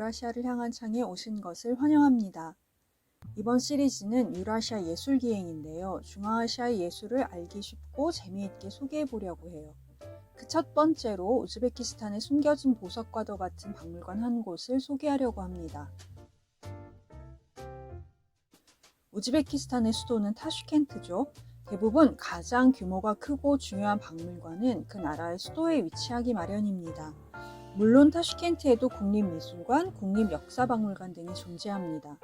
유라시아를 향한 창에 오신 것을 환영합니다. 이번 시리즈는 유라시아 예술 기행인데요. 중앙아시아의 예술을 알기 쉽고 재미있게 소개해 보려고 해요. 그 첫 번째로 우즈베키스탄의 숨겨진 보석과도 같은 박물관 한 곳을 소개하려고 합니다. 우즈베키스탄의 수도는 타슈켄트죠. 대부분 가장 규모가 크고 중요한 박물관은 그 나라의 수도에 위치하기 마련입니다. 물론 타슈켄트에도 국립미술관, 국립역사박물관 등이 존재합니다.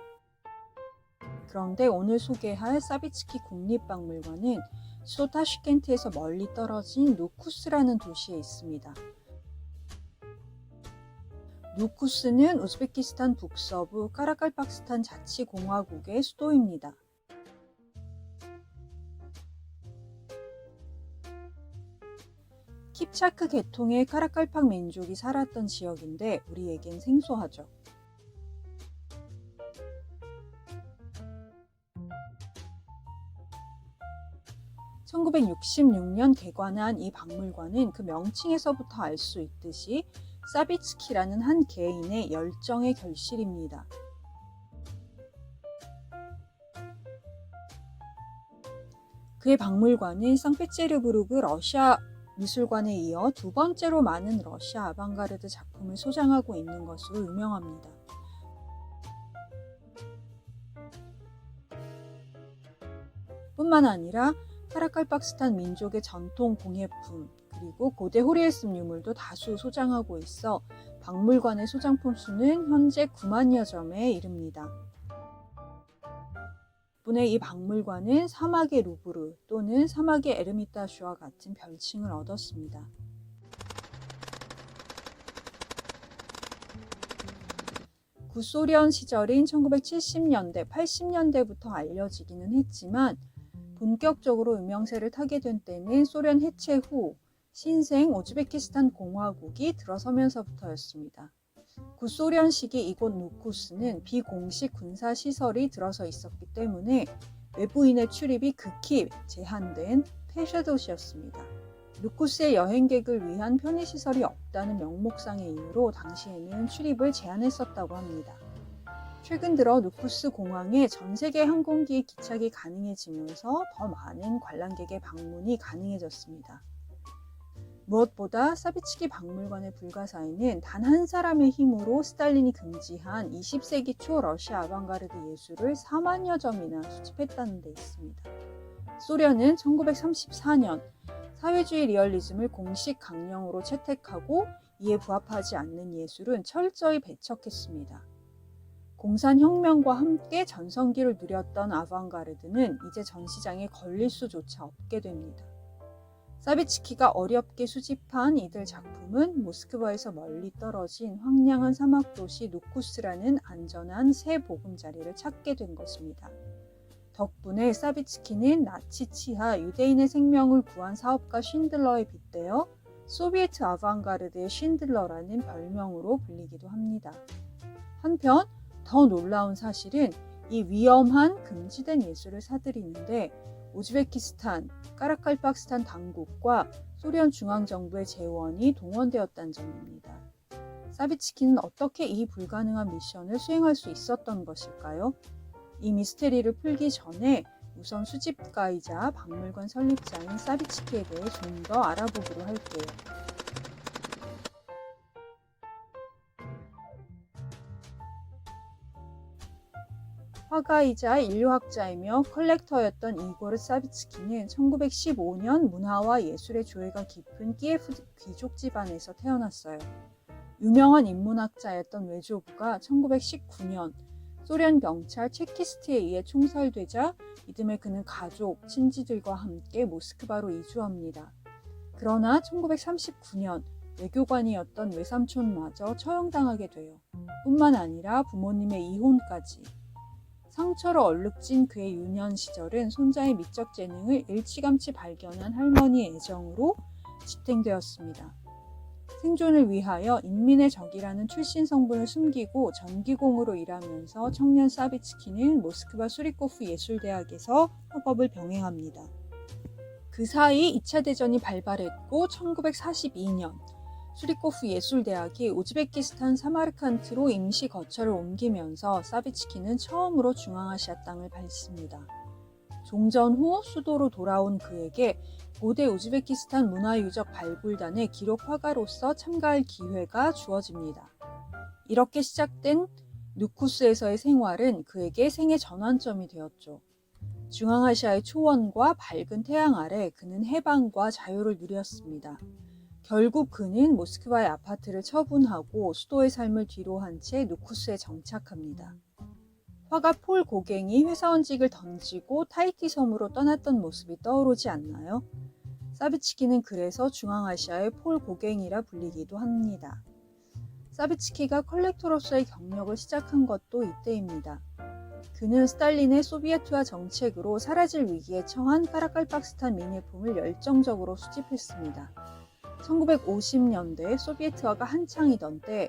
그런데 오늘 소개할 사비츠키 국립박물관은 수도 타슈켄트에서 멀리 떨어진 누쿠스라는 도시에 있습니다. 누쿠스는 우즈베키스탄 북서부 까라칼팍스탄 자치공화국의 수도입니다. 킵차크 계통의 카라칼팍 민족이 살았던 지역인데 우리에겐 생소하죠. (1966년) 개관한 이 박물관은 그 명칭에서부터 알 수 있듯이 사비츠키라는 한 개인의 열정의 결실입니다. 그의 박물관은 상페체르부르크 러시아 미술관에 이어 두 번째로 많은 러시아 아방가르드 작품을 소장하고 있는 것으로 유명합니다. 뿐만 아니라 카라칼박스탄 민족의 전통 공예품 그리고 고대 호리에스 유물도 다수 소장하고 있어 박물관의 소장품 수는 현재 9만여 점에 이릅니다. 덕분에 이 박물관은 사막의 루브르 또는 사막의 에르미타슈와 같은 별칭을 얻었습니다. 구소련 시절인 1970년대, 80년대부터 알려지기는 했지만 본격적으로 유명세를 타게 된 때는 소련 해체 후 신생 우즈베키스탄 공화국이 들어서면서부터였습니다. 구소련 시기 이곳 누쿠스는 비공식 군사 시설이 들어서 있었기 때문에 외부인의 출입이 극히 제한된 폐쇄 도시였습니다. 누쿠스의 여행객을 위한 편의시설이 없다는 명목상의 이유로 당시에는 출입을 제한했었다고 합니다. 최근 들어 누쿠스 공항에 전 세계 항공기의 기착이 가능해지면서 더 많은 관람객의 방문이 가능해졌습니다. 무엇보다 사비치기 박물관의 불가사의는 단 한 사람의 힘으로 스탈린이 금지한 20세기 초 러시아 아방가르드 예술을 4만여 점이나 수집했다는 데 있습니다. 소련은 1934년 사회주의 리얼리즘을 공식 강령으로 채택하고 이에 부합하지 않는 예술은 철저히 배척했습니다. 공산혁명과 함께 전성기를 누렸던 아방가르드는 이제 전시장에 걸릴 수조차 없게 됩니다. 사비츠키가 어렵게 수집한 이들 작품은 모스크바에서 멀리 떨어진 황량한 사막 도시 누쿠스라는 안전한 새 보금자리를 찾게 된 것입니다. 덕분에 사비츠키는 나치 치하 유대인의 생명을 구한 사업가 쉰들러에 빗대어 소비에트 아방가르드의 쉰들러라는 별명으로 불리기도 합니다. 한편 더 놀라운 사실은 이 위험한 금지된 예술을 사들이는데 우즈베키스탄, 까라칼팍스탄 당국과 소련 중앙정부의 재원이 동원되었다는 점입니다. 사비츠키는 어떻게 이 불가능한 미션을 수행할 수 있었던 것일까요? 이 미스테리를 풀기 전에 우선 수집가이자 박물관 설립자인 사비츠키에 대해 좀 더 알아보기로 할게요. 화가이자 인류학자이며 컬렉터였던 이고르 사비츠키는 1915년 문화와 예술의 조예가 깊은 키예프 귀족 집안에서 태어났어요. 유명한 인문학자였던 외조부가 1919년 소련 경찰 체키스트에 의해 총살되자 이듬해 그는 가족, 친지들과 함께 모스크바로 이주합니다. 그러나 1939년 외교관이었던 외삼촌마저 처형당하게 돼요. 뿐만 아니라 부모님의 이혼까지 상처로 얼룩진 그의 유년 시절은 손자의 미적 재능을 일찌감치 발견한 할머니의 애정으로 지탱되었습니다. 생존을 위하여 인민의 적이라는 출신 성분을 숨기고 전기공으로 일하면서 청년 사비츠키는 모스크바 수리코프 예술대학에서 학업을 병행합니다. 그 사이 2차 대전이 발발했고 1942년 수리코프 예술대학이 우즈베키스탄 사마르칸트로 임시 거처를 옮기면서 사비츠키는 처음으로 중앙아시아 땅을 밟습니다. 종전 후 수도로 돌아온 그에게 고대 우즈베키스탄 문화유적 발굴단의 기록 화가로서 참가할 기회가 주어집니다. 이렇게 시작된 누쿠스에서의 생활은 그에게 생애 전환점이 되었죠. 중앙아시아의 초원과 밝은 태양 아래 그는 해방과 자유를 누렸습니다. 결국 그는 모스크바의 아파트를 처분하고 수도의 삶을 뒤로한 채 누쿠스에 정착합니다. 화가 폴 고갱이 회사원직을 던지고 타이티 섬으로 떠났던 모습이 떠오르지 않나요? 사비츠키는 그래서 중앙아시아의 폴 고갱이라 불리기도 합니다. 사비츠키가 컬렉터로서의 경력을 시작한 것도 이때입니다. 그는 스탈린의 소비에트화 정책으로 사라질 위기에 처한 카라칼박스탄 미니품을 열정적으로 수집했습니다. 1950년대 소비에트화가 한창이던 때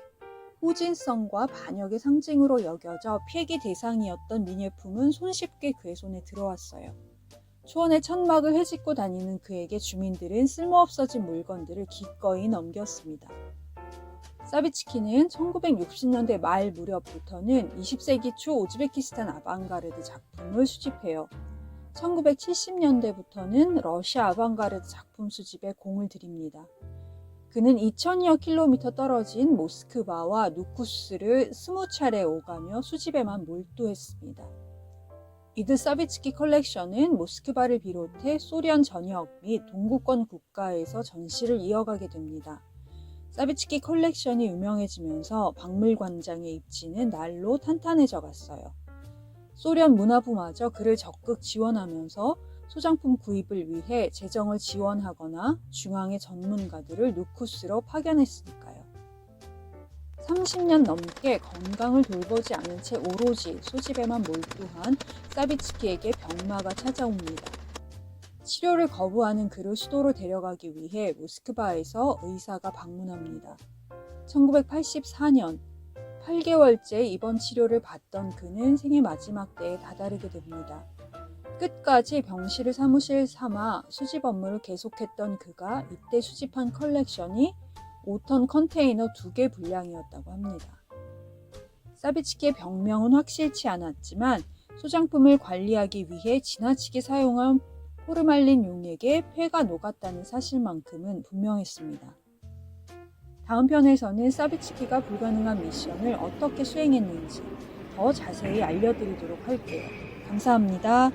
호진성과 반역의 상징으로 여겨져 폐기 대상이었던 미니품은 손쉽게 그의 손에 들어왔어요. 초원의 천막을 헤집고 다니는 그에게 주민들은 쓸모없어진 물건들을 기꺼이 넘겼습니다. 사비츠키는 1960년대 말 무렵부터는 20세기 초 우즈베키스탄 아방가르드 작품을 수집해요. 1970년대부터는 러시아 아방가르드 작품 수집에 공을 들입니다. 그는 2000여 킬로미터 떨어진 모스크바와 누쿠스를 스무 차례 오가며 수집에만 몰두했습니다. 이드 사비츠키 컬렉션은 모스크바를 비롯해 소련 전역 및 동구권 국가에서 전시를 이어가게 됩니다. 사비츠키 컬렉션이 유명해지면서 박물관장의 입지는 날로 탄탄해져 갔어요. 소련 문화부마저 그를 적극 지원하면서 소장품 구입을 위해 재정을 지원하거나 중앙의 전문가들을 누쿠스로 파견했으니까요. 30년 넘게 건강을 돌보지 않은 채 오로지 소집에만 몰두한 사비츠키에게 병마가 찾아옵니다. 치료를 거부하는 그를 수도로 데려가기 위해 모스크바에서 의사가 방문합니다. 1984년 8개월째 입원 치료를 받던 그는 생의 마지막 때에 다다르게 됩니다. 끝까지 병실을 사무실 삼아 수집 업무를 계속했던 그가 이때 수집한 컬렉션이 5톤 컨테이너 2개 분량이었다고 합니다. 사비츠키의 병명은 확실치 않았지만 소장품을 관리하기 위해 지나치게 사용한 포르말린 용액에 폐가 녹았다는 사실만큼은 분명했습니다. 다음 편에서는 사비츠키가 불가능한 미션을 어떻게 수행했는지 더 자세히 알려드리도록 할게요. 감사합니다.